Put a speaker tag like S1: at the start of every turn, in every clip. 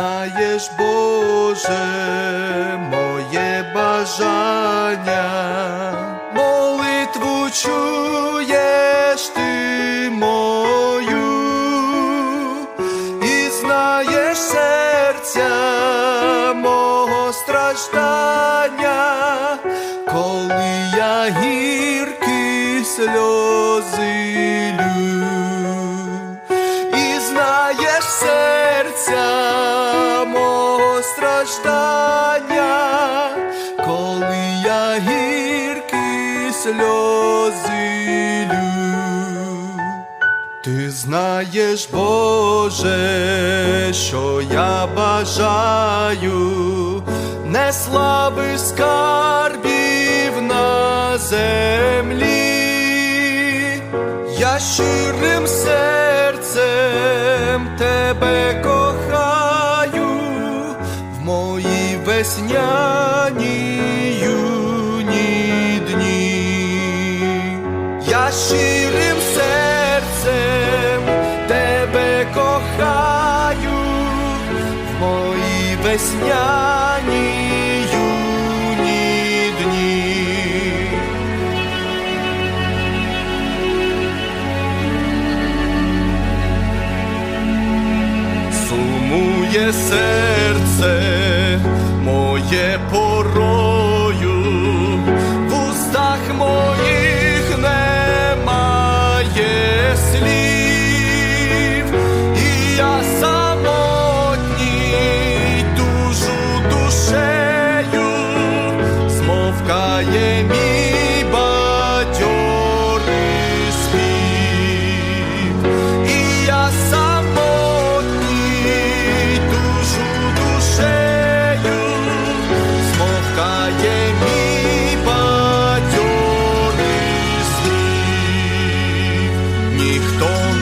S1: знаєш, Боже, моє бажання, молитву чуєш ти мою, і знаєш серця мого страждання, коли я гіркі сльози лю і знаєш серця страждання, коли я гіркі сльози лю. Ти знаєш, Боже, що я бажаю, не слави скарбів на землі, я щирим серцем Щирим серцем тебе кохаю в мої весняні юні дні. Сумує серце моє порою,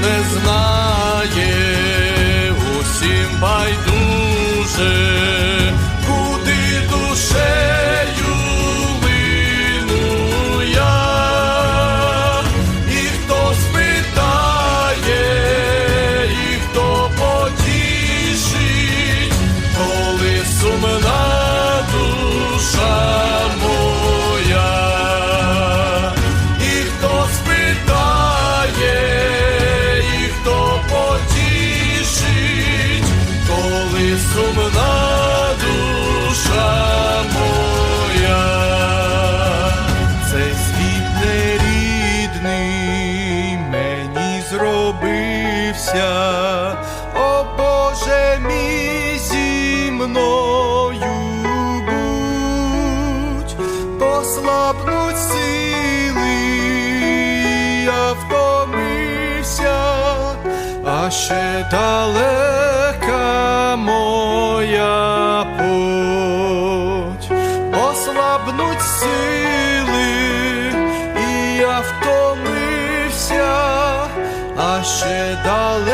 S1: не знає, усім байдуже, сумна душа моя, цей світ нерідний мені зробився, о Боже мій зі мною будь, послабнуть сили, я втомився, а ще далека сили, і я втомився, а ще далека